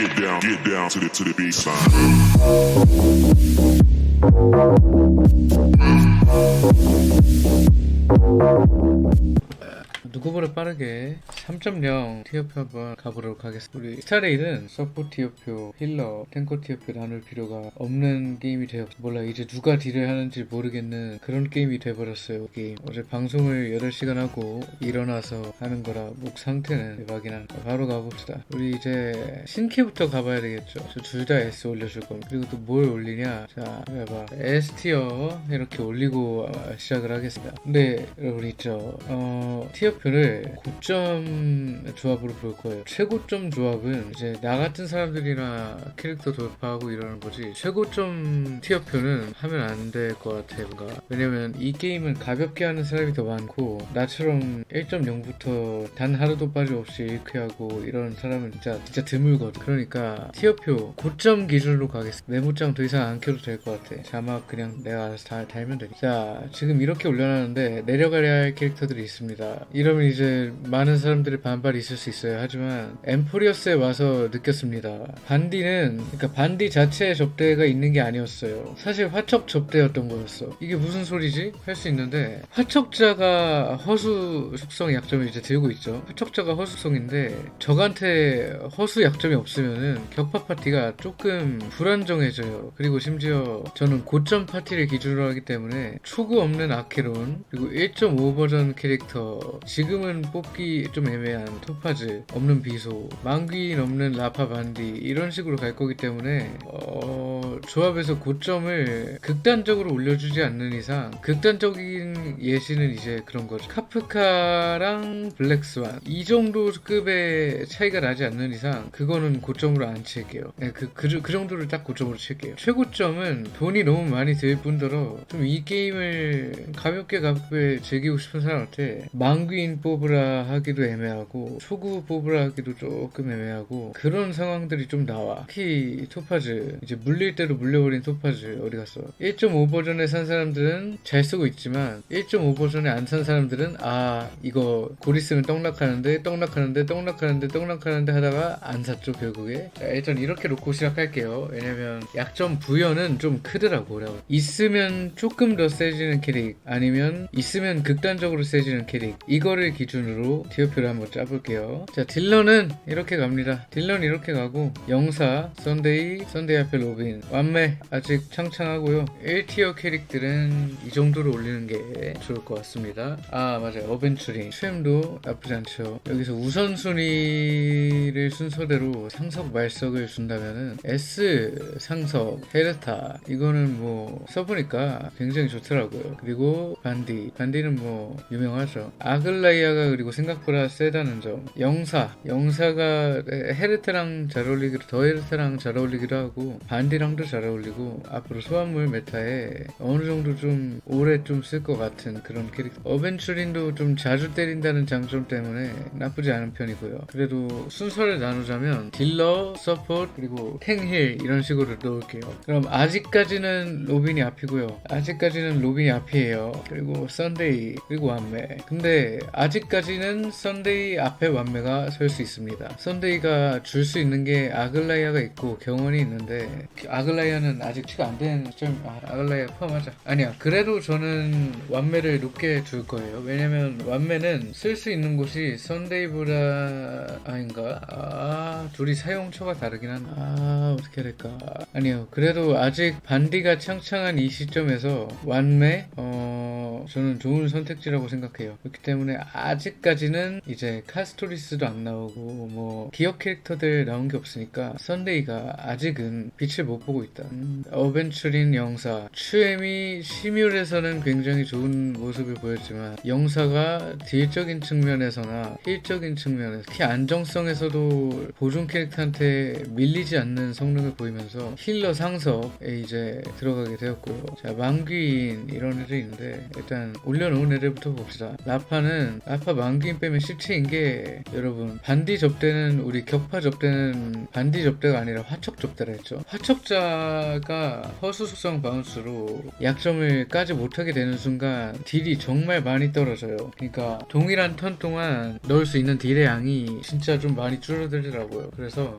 get down, get down to the to the bass line. 누구보다 빠르게 3.0 티어표 한번 가보도록 하겠습니다. 우리 스타레일은 서포 티어표, 힐러, 탱커 티어표 나눌 필요가 없는 게임이 되었 몰라 이제 누가 딜을 하는지 모르겠는 그런 게임이 돼버렸어요. 게임. 어제 방송을 8시간 하고 일어나서 하는 거라 목 상태는 대박이나 바로 가봅시다. 우리 이제 신캐부터 가봐야 되겠죠. 저둘다 S 올려줄 겁니다. 그리고 또 뭘 올리냐? 자, 해봐. S 티어 이렇게 올리고 어, 시작을 하겠습니다. 근데 여러분 있죠. 어, 티어표 를 고점 조합으로 볼 거예요. 최고점 조합은 이제 나 같은 사람들이나 캐릭터 돌파하고 이러는 거지. 최고점 티어표는 하면 안 될 것 같아, 뭔가. 왜냐면 이 게임은 가볍게 하는 사람이 더 많고 나처럼 1.0부터 단 하루도 빠짐없이 1쾌하고 이런 사람은 진짜 진짜 드물거든. 그러니까 티어표 고점 기준으로 가겠습니다. 메모장 더 이상 안 켜도 될 것 같아. 자막 그냥 내가 알아서 다 달면 되니까. 자, 지금 이렇게 올려놨는데 내려가야 할 캐릭터들이 있습니다. 이러면 이제 많은 사람들의 반발이 있을 수 있어요. 하지만 엠포리어스에 와서 느꼈습니다. 반디는 그러니까 반디 자체의 접대가 있는 게 아니었어요. 사실 화척 접대였던 거였어. 이게 무슨 소리지? 할 수 있는데 화척자가 허수 속성 약점을 이제 들고 있죠. 화척자가 허수성인데 적한테 허수 약점이 없으면은 격파 파티가 조금 불안정해져요. 그리고 심지어 저는 고점 파티를 기준으로 하기 때문에 초구 없는 아케론 그리고 1.5 버전 캐릭터 지금 은 뽑기 좀 애매한 토파즈 없는 비소 망귀인 없는 라파 반디 이런 식으로 갈 거기 때문에 어, 조합에서 고점을 극단적으로 올려주지 않는 이상 극단적인 예시는 이제 그런 거죠. 카프카랑 블랙스완 이 정도 급의 차이가 나지 않는 이상 그거는 고점으로 안 칠게요. 네, 그, 그, 그 정도를 딱 고점으로 칠게요. 최고점은 돈이 너무 많이 들 뿐더러 좀 이 게임을 가볍게 가볍게 즐기고 싶은 사람한테 망귀인 뽑으라 하기도 애매하고 초구 뽑으라 하기도 조금 애매하고 그런 상황들이 좀 나와. 특히 토파즈 이제 물릴 대로 물려버린 토파즈 어디 갔어? 1.5 버전에 산 사람들은 잘 쓰고 있지만 1.5 버전에 안 산 사람들은 아 이거 골 있으면 떡락하는데 떡락하는데 떡락하는데 떡락하는데 하다가 안 샀죠 결국에. 자, 일단 이렇게 놓고 시작할게요. 왜냐면 약점 부여는 좀 크더라고. 그래요 있으면 조금 더 세지는 캐릭 아니면 있으면 극단적으로 세지는 캐릭. 이거를 기준으로 티어표를 한번 짜볼게요. 자 딜러는 이렇게 갑니다. 딜러는 이렇게 가고 영사 썬데이 썬데이 앞에 로빈 완매 아직 창창하고요. 1티어 캐릭들은 이 정도로 올리는 게 좋을 것 같습니다. 아 맞아요. 어벤처링. 슈엠도 나쁘지 않죠. 여기서 우선순위를 순서대로 상석 말석을 준다면은 S 상석 헤르타. 이거는 뭐 써보니까 굉장히 좋더라고요. 그리고 반디. 반디는 뭐 유명하죠. 아글라이아가 그리고 생각보다 세다는 점. 영사. 영사가 헤르테랑 잘 어울리기도 더 헤르테랑 잘 어울리기도 하고 반디랑도 잘 어울리고 앞으로 소환물 메타에 어느 정도 좀 오래 좀 쓸 것 같은 그런 캐릭터. 어벤츄린도 좀 자주 때린다는 장점 때문에 나쁘지 않은 편이고요. 그래도 순서를 나누자면 딜러, 서포트 그리고 탱힐 이런 식으로 넣을게요. 그럼 아직까지는 로빈이 앞이고요. 아직까지는 로빈이 앞이에요. 그리고 썬데이 그리고 완매. 근데 아직까지는 썬데이 앞에 완매가 설 수 있습니다. 썬데이가 줄 수 있는 게 아글라이아가 있고 경원이 있는데 아글 라이아는 아직 취가 안 된 시점 아, 아글라이아 포함하자. 아니야 그래도 저는 완매를 높게 줄 거예요. 왜냐면 완매는 쓸 수 있는 곳이 썬데이보다 아닌가? 아 둘이 사용처가 다르긴 한데. 아 어떻게 해야 될까? 아니요 그래도 아직 반디가 창창한 이 시점에서 완매 어 저는 좋은 선택지라고 생각해요. 그렇기 때문에 아직까지는 이제 카스토리스도 안 나오고 뭐 기억 캐릭터들 나온 게 없으니까 썬데이가 아직은 빛을 못 보고 있다. 음, 어벤처린 영사. 추엠이 시뮬에서는 굉장히 좋은 모습을 보였지만 영사가 딜적인 측면에서나 힐적인 측면에서 특히 안정성에서도 보존 캐릭터한테 밀리지 않는 성능을 보이면서 힐러 상석에 이제 들어가게 되었고요 자 망귀인 이런 애들이 있는데 일단 올려놓은 애들부터 봅시다. 라파는 라파 망귀인 빼면 실체인 게 여러분 반디 접대는 우리 격파 접대는 반디 접대가 아니라 화척 접대라 했죠. 화척자 가 허수 속성 바운스로 약점을 까지 못하게 되는 순간 딜이 정말 많이 떨어져요. 그러니까 동일한 턴 동안 넣을 수 있는 딜의 양이 진짜 좀 많이 줄어들더라고요. 그래서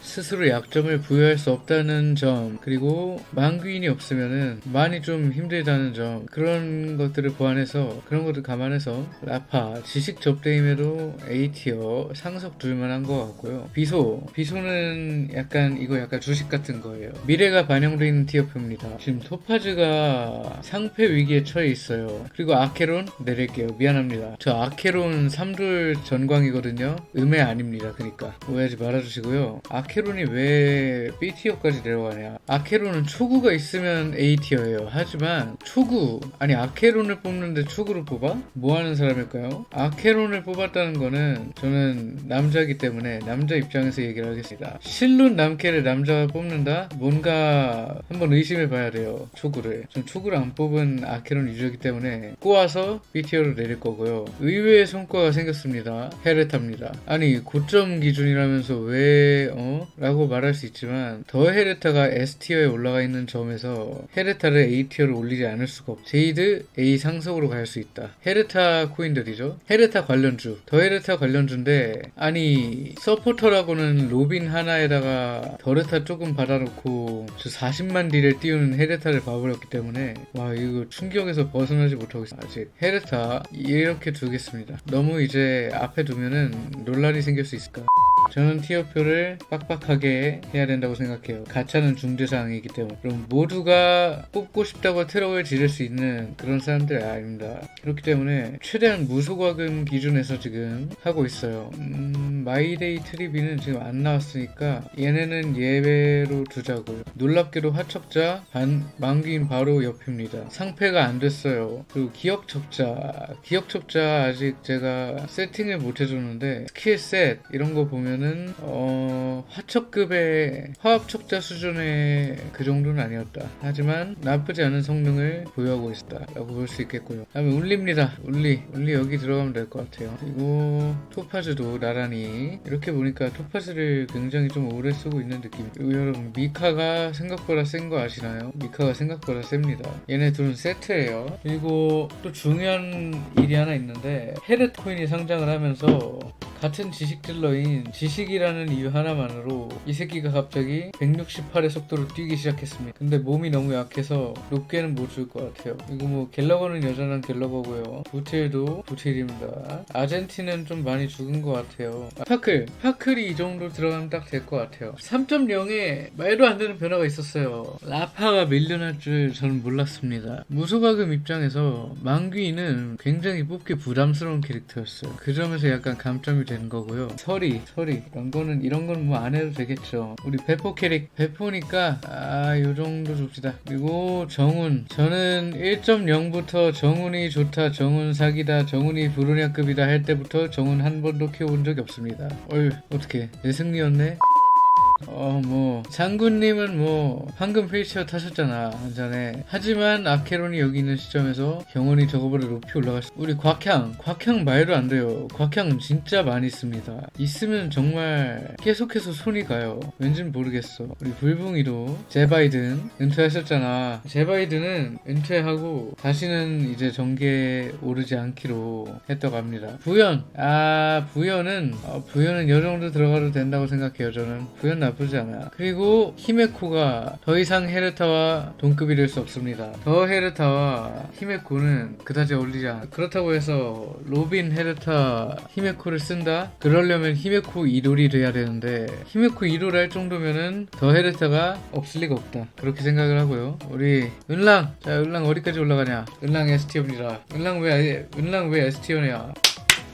스스로 약점을 부여할 수 없다는 점 그리고 망귀인이 없으면은 많이 좀 힘들다는 점 그런 것들을 보완해서 그런 것들 감안해서 라파 지식 접대임에도 A티어 상석 둘만한 것 같고요. 비소 비소는 약간 이거 약간 주식 같은 거예요. 미래가 반영되어 있는 티어표입니다. 지금 토파즈가 상패 위기에 처해 있어요. 그리고 아케론 내릴게요. 미안합니다. 저 아케론 3둘 전광이거든요. 음해 아닙니다. 그러니까 오해하지 말아주시고요 아케론이 왜 B티어까지 내려가냐 아케론은 초구가 있으면 A티어예요 하지만 초구 아니 아케론을 뽑는데 초구를 뽑아? 뭐 하는 사람일까요? 아케론을 뽑았다는 거는 저는 남자이기 때문에 남자 입장에서 얘기를 하겠습니다 실룬 남캐를 남자가 뽑는다? 뭔가 한번 의심해 봐야 돼요 초구를 전 초구를 안 뽑은 아케론 유저이기 때문에 꼬아서 B티어로 내릴 거고요 의외의 성과가 생겼습니다 헤레타입니다 아니 고점 기준이라면서 왜 어? 라고 말할 수 있지만 더 헤레타가 S티어에 올라가 있는 점에서 헤레타를 A티어로 올리지 않을 수가 없. 제이드 A 상석으로 갈 수 있다. 헤레타 코인들이죠? 헤레타 관련주. 더 헤레타 관련주인데 아니 서포터라고는 로빈 하나에다가 더레타 조금 받아놓고 저 40만 딜을 띄우는 헤레타를 봐버렸기 때문에 와 이거 충격에서 벗어나지 못하고 있어. 아직 헤레타 이렇게 두겠습니다. 너무 이제 앞에 두면은 논란이 생길 수 있을까 저는 티어표를 빡빡하게 해야 된다고 생각해요. 가차는 중대사항이기 때문에. 그럼 모두가 뽑고 싶다고 트럭을 지를 수 있는 그런 사람들 아닙니다. 그렇기 때문에 최대한 무소과금 기준에서 지금 하고 있어요. 음, 마이데이 트리비는 지금 안 나왔으니까 얘네는 예외로 두자고요. 놀랍게도 화척자 반, 만기인 바로 옆입니다. 상패가 안 됐어요. 그리고 기억척자. 기억척자 아직 제가 세팅을 못 해줬는데 스킬셋 이런 거 보면은 어, 화척급의 화합척자 수준의 그 정도는 아니었다. 하지만 나쁘지 않은 성능을 보유하고 있었다라고 볼 수 있겠고요. 다음에 울리입니다. 울리. 울리 여기 들어가면 될 것 같아요. 그리고 토파즈도 나란히 이렇게 보니까 토파즈를 굉장히 좀 오래 쓰고 있는 느낌. 여러분 미카가 생각보다 센 거 아시나요? 미카가 생각보다 셉니다. 얘네 둘은 세트예요. 그리고 또 중요한 일이 하나 있는데 헤르트 코인이 상장을 하면서 같은 지식 딜러인 지식이라는 이유 하나만으로 이 새끼가 갑자기 168의 속도로 뛰기 시작했습니다. 근데 몸이 너무 약해서 높게는 못 줄 것 같아요. 이거 뭐 갤러거는 여전한 갤러거고요. 부틸도 부틸입니다. 아젠티는 좀 많이 죽은 것 같아요. 아, 파클 파클이 이 정도 들어가면 딱 될 것 같아요. 3.0에 말도 안 되는 변화가 있었어요. 라파가 밀려날 줄 저는 몰랐습니다. 무소가금 입장에서 망귀는 굉장히 뽑기 부담스러운 캐릭터였어요. 그 점에서 약간 감점이 되는 거고요. 서리, 서리 이런 거는 이런 건 뭐 안 해도 되겠죠. 우리 배포 캐릭 배포니까 아, 요 정도 줍시다. 그리고 정훈, 저는 1.0부터 정훈이 좋다, 정훈 사기다, 정훈이 브루냐급이다 할 때부터 정훈 한 번도 키워본 적이 없습니다. 어휴, 어떻게 내 승리였네. 어, 뭐, 장군님은 뭐, 황금 휠체어 타셨잖아, 한전에. 하지만 아케론이 여기 있는 시점에서 경원이 저거보다 높이 올라갈 수, 우리 곽향, 곽향 말도 안 돼요. 곽향은 진짜 많이 씁니다. 있으면 정말 계속해서 손이 가요. 왠진 모르겠어. 우리 불붕이도 제바이든 은퇴하셨잖아. 제바이든은 은퇴하고 다시는 이제 전개에 오르지 않기로 했다고 합니다. 부연, 아, 부연은, 어, 부연은 요 정도 들어가도 된다고 생각해요, 저는. 부연 나 쁘지 않아요. 그리고 히메코가 더 이상 헤르타와 동급이 될 수 없습니다. 더 헤르타와 히메코는 그다지 어울리지 않아. 그렇다고 해서 로빈 헤르타 히메코를 쓴다? 그러려면 히메코 이돌이 돼야 되는데 히메코 이돌 할 정도면은 더 헤르타가 없을 리가 없다. 그렇게 생각을 하고요. 우리 은랑, 자 은랑 어디까지 올라가냐? 은랑 STO입니다. 은랑 왜 은랑 왜 STO냐?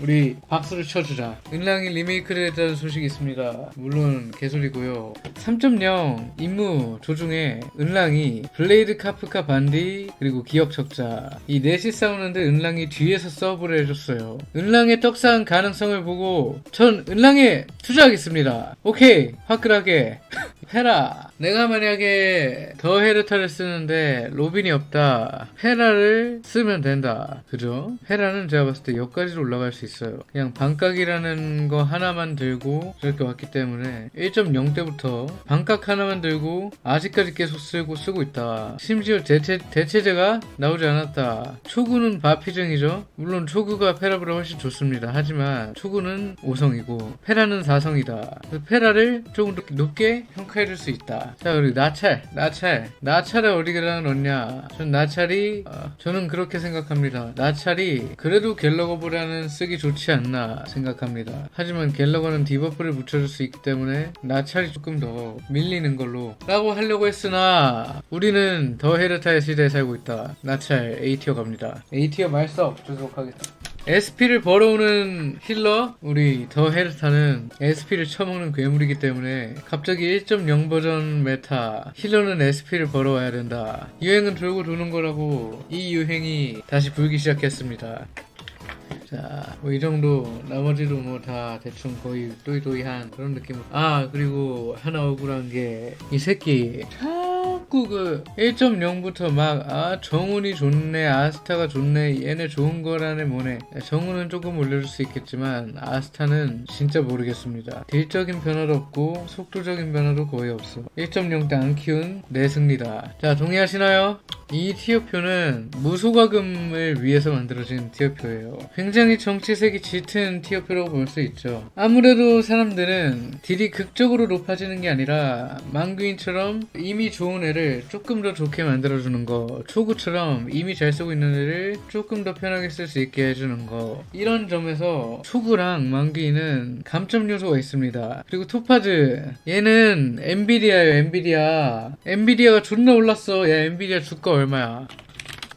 우리 박수를 쳐주자. 은랑이 리메이크를 했다는 소식이 있습니다. 물론 개소리고요. 3.0 임무 조중에 은랑이 블레이드 카프카 반디 그리고 기억 적자 이 넷이 싸우는데 은랑이 뒤에서 서브를 해줬어요. 은랑의 떡상 가능성을 보고 전 은랑에 투자하겠습니다. 오케이 화끈하게 페라. 내가 만약에 더 헤르타를 쓰는데 로빈이 없다. 페라를 쓰면 된다. 그죠? 페라는 제가 봤을 때 여기까지로 올라갈 수 있어요. 그냥 반각이라는 거 하나만 들고 이렇게 왔기 때문에 1.0 때부터 반각 하나만 들고 아직까지 계속 쓰고 쓰고 있다. 심지어 대체, 대체제가 나오지 않았다. 초구는 바피증이죠. 물론 초구가 페라보다 훨씬 좋습니다. 하지만 초구는 5성이고 페라는 4성이다. 그래서 페라를 조금 더 높게 평가 해줄 수 있다. 자 그리고 나찰 나찰. 나찰을 어디에다 넣냐? 전 나찰이 어, 저는 그렇게 생각합니다. 나찰이 그래도 갤러거보다는 쓰기 좋지 않나 생각합니다. 하지만 갤러거는 디버프를 붙여줄 수 있기 때문에 나찰이 조금 더 밀리는 걸로 라고 하려고 했으나 우리는 더 헤르타의 시대에 살고 있다. 나찰 A티어 갑니다. A티어 말석 주도록 하겠습니다 SP를 벌어오는 힐러 우리 더 헤르타는 SP를 처먹는 괴물이기 때문에 갑자기 1.0 버전 메타 힐러는 SP를 벌어와야 된다. 유행은 돌고 도는 거라고 이 유행이 다시 불기 시작했습니다. 자, 뭐 이 정도 나머지도 뭐 다 대충 거의 또이또이한 그런 느낌. 아 그리고 하나 억울한 게 이 새끼 자꾸 그 1.0부터 막 아 정훈이 좋네, 아스타가 좋네, 얘네 좋은 거라네 뭐네. 정훈은 조금 올려줄 수 있겠지만 아스타는 진짜 모르겠습니다. 딜적인 변화도 없고 속도적인 변화도 거의 없어. 1.0때 안 키운 내 승리다. 자 동의하시나요? 이 티어표는 무소과금을 위해서 만들어진 티어표예요. 굉장히 정치색이 짙은 티어표라고 볼 수 있죠. 아무래도 사람들은 딜이 극적으로 높아지는 게 아니라 망규인처럼 이미 좋은 애를 조금 더 좋게 만들어주는 거, 초구처럼 이미 잘 쓰고 있는 애를 조금 더 편하게 쓸 수 있게 해주는 거. 이런 점에서 초구랑 망규인은 감점 요소가 있습니다. 그리고 토파즈 얘는 엔비디아예요, 엔비디아. 엔비디아가 존나 올랐어. 야, 엔비디아 주가 얼마야?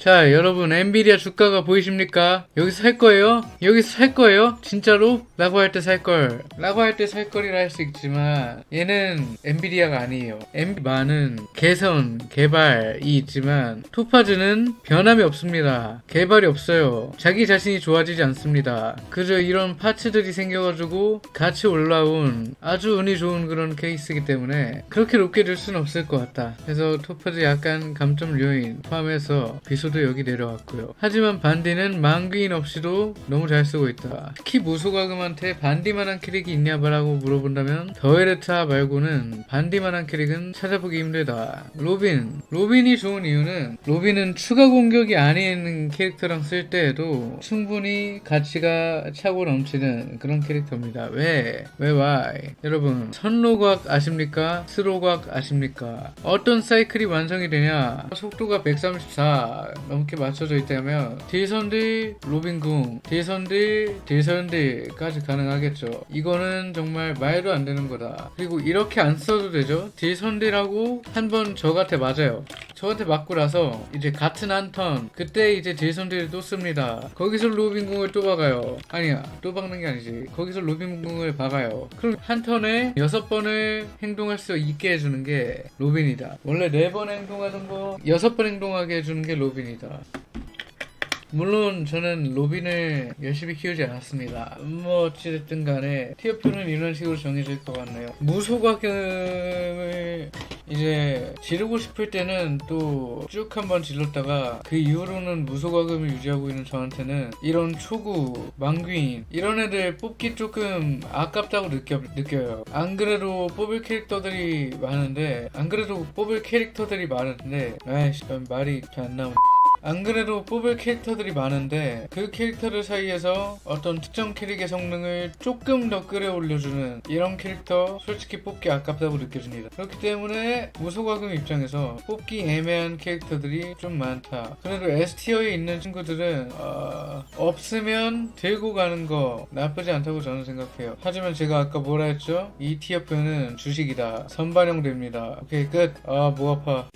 자, 여러분, 엔비디아 주가가 보이십니까? 여기서 살 거예요? 여기서 살 거예요? 진짜로? 라고 할 때 살 걸. 라고 할 때살 거리라 할 수 있지만, 얘는 엔비디아가 아니에요. 엔비만은 개선, 개발이 있지만, 토파즈는 변함이 없습니다. 개발이 없어요. 자기 자신이 좋아지지 않습니다. 그저 이런 파츠들이 생겨가지고 같이 올라온 아주 운이 좋은 그런 케이스이기 때문에 그렇게 높게 줄 수는 없을 것 같다. 그래서 토파즈 약간 감점 요인 포함해서 비소 도 여기 내려왔고요. 하지만 반디는 망귀인 없이도 너무 잘 쓰고 있다. 특히 무소가금한테 반디만한 캐릭이 있냐라고 물어본다면 더에르타 말고는 반디만한 캐릭은 찾아보기 힘들다. 로빈. 로빈이 좋은 이유는 로빈은 추가 공격이 아닌 캐릭터랑 쓸 때에도 충분히 가치가 차고 넘치는 그런 캐릭터입니다. 왜? 왜 why? 여러분 선로각 아십니까? 스로각 아십니까? 어떤 사이클이 완성이 되냐? 속도가 134 넘게 맞춰져 있다면 딜선딜 로빈궁 딜선딜 딜선딜까지 가능하겠죠. 이거는 정말 말도 안 되는 거다. 그리고 이렇게 안 써도 되죠. 딜선딜하고 한 번 저한테 맞아요. 저한테 맞고 나서 이제 같은 한 턴 그때 이제 딜선딜을 또 씁니다. 거기서 로빈궁을 또 박아요. 아니야 또 박는 게 아니지. 거기서 로빈궁을 박아요. 그럼 한 턴에 여섯 번을 행동할 수 있게 해주는 게 로빈이다. 원래 네번 행동하던 거 여섯 번 행동하게 해주는 게 로빈이다. 물론 저는 로빈을 열심히 키우지 않았습니다. 뭐 어찌됐든 간에 티어표는 이런 식으로 정해질 것 같네요. 무소가금을 이제 지르고 싶을 때는 또 쭉 한번 질렀다가 그 이후로는 무소가금을 유지하고 있는 저한테는 이런 초구, 망귀인 이런 애들 뽑기 조금 아깝다고 느껴, 느껴요. 안 그래도 뽑을 캐릭터들이 많은데 안 그래도 뽑을 캐릭터들이 많은데 아이씨 말이 잘 안 나오네. 안 그래도 뽑을 캐릭터들이 많은데 그 캐릭터들 사이에서 어떤 특정 캐릭의 성능을 조금 더 끌어올려주는 이런 캐릭터 솔직히 뽑기 아깝다고 느껴집니다. 그렇기 때문에 무소과금 입장에서 뽑기 애매한 캐릭터들이 좀 많다. 그래도 S티어에 있는 친구들은 어, 없으면 들고 가는 거 나쁘지 않다고 저는 생각해요. 하지만 제가 아까 뭐라 했죠? 이 티어표는 주식이다. 선반영됩니다. 오케이 끝. 아 목 아파.